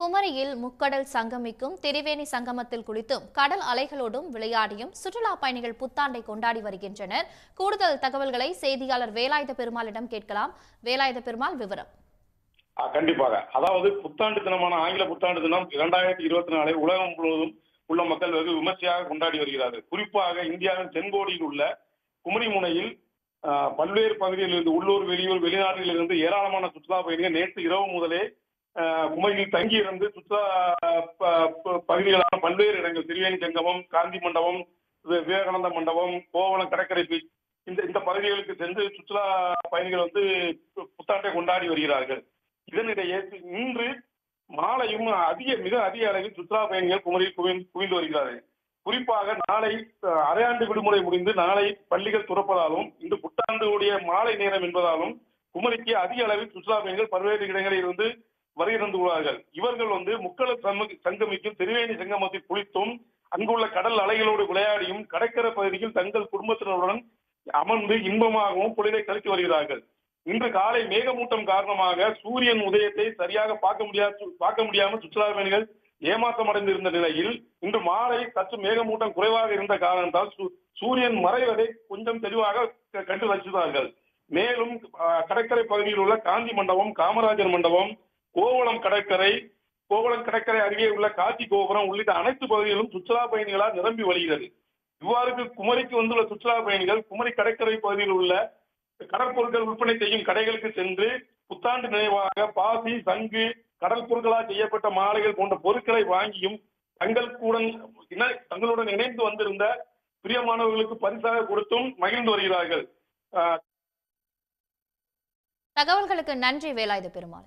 குமரியில் முக்கடல் சங்கமிக்கும் திரிவேணி சங்கமத்தில் குளித்தும் கடல் அலைகளோடும் விளையாடியும் சுற்றுலா பயணிகள் புத்தாண்டை கொண்டாடி வருகின்றனர். கூடுதல் தகவல்களை செய்தியாளர் வேலாயுத பெருமாளிடம் கேட்கலாம். வேலாயுத பெருமாள் விவரம். கண்டிப்பாக. அதாவது புத்தாண்டு தினமான ஆங்கில புத்தாண்டு தினம் இரண்டாயிரத்தி இருபத்தி நாலு உலகம் முழுவதும் உள்ள மக்கள் வெகு விமர்சையாக கொண்டாடி வருகிறார்கள். குறிப்பாக இந்தியாவின் தென்கோடியில் உள்ள குமரி முனையில் ஆ, பல்வேறு பகுதிகளிலிருந்து உள்ளூர் வெளியூர் வெளிநாட்டிலிருந்து ஏராளமான சுற்றுலா பயணிகள் நேற்று இரவு முதலே மும்பையில் குமரியில் தங்கியிருந்து சுற்றுலா ப- ப- பகுதிகளான பல்வேறு இடங்கள் திரிவேணி சங்கமம் காந்தி மண்டபம் விவேகானந்த மண்டபம் கோவளம் கடற்கரை பீச் இந்த இந்த பகுதிகளுக்கு சென்று சுற்றுலா பயணிகள் வந்து புத்தாட்டை புத்தாண்டை கொண்டாடி வருகிறார்கள். இதனிடையே இன்று மாலையும் அதிக மிக அதிக அளவில் சுற்றுலா பயணிகள் குமரியில் குவிந்து குவிந்து வருகிறார்கள். குறிப்பாக நாளை அஹ், அரையாண்டு விடுமுறை முடிந்து நாளை பள்ளிகள் துறப்பதாலும் இந்த புத்தாண்டுடைய மாலை நேரம் என்பதாலும் குமரிக்கு அதிக அளவில் சுற்றுலா பயணிகள் பல்வேறு இடங்களில் இருந்து வருகை தந்துள்ளார்கள் இவர்கள் வந்து முக்கள சங்கமிக்கும் திருவேணி சங்கமத்தில் குளித்தும் அங்குள்ள கடல் அலைகளோடு விளையாடியும் கடற்கரை பகுதியில் தங்கள் குடும்பத்தினருடன் அமர்ந்து இன்பமாகவும் பொழுதை கழித்து வருகிறார்கள். இன்று காலை மேகமூட்டம் காரணமாக சூரியன் உதயத்தை சரியாக பார்க்க முடியாது பார்க்க முடியாமல் சுற்றுலா பயணிகள் ஏமாற்றம் அடைந்திருந்த நிலையில் இன்று மாலை சற்று மேகமூட்டம் குறைவாக இருந்த காரணத்தால் சூ- சூரியன் மறைவதை கொஞ்சம் தெளிவாக க- கண்டு ரசித்தார்கள். மேலும் அஹ், கடற்கரை பகுதியில் உள்ள காந்தி மண்டபம் காமராஜர் மண்டபம் கோவளம் கடற்கரை கோவளம் கடற்கரை அருகே உள்ள காட்சி கோபுரம் உள்ளிட்ட அனைத்து பகுதிகளும் சுற்றுலா பயணிகளால் நிரம்பி வருகிறது இவ்வாறு குமரிக்கு வந்துள்ள சுற்றுலா பயணிகள் குமரி கடற்கரை பகுதியில் உள்ள கடற்பொருட்கள் விற்பனை செய்யும் கடைகளுக்கு சென்று புத்தாண்டு நினைவாக பாசி சங்கு கடல் பொருட்களால் செய்யப்பட்ட மாலைகள் போன்ற பொருட்களை வாங்கியும் தங்கள் கூட தங்களுடன் இணைந்து வந்திருந்த பிரியமானவர்களுக்கு பரிசாக கொடுத்தும் மகிழ்ந்து வருகிறார்கள். ஆஹ் தகவல்களுக்கு நன்றி வேலாயுத பெருமாள்.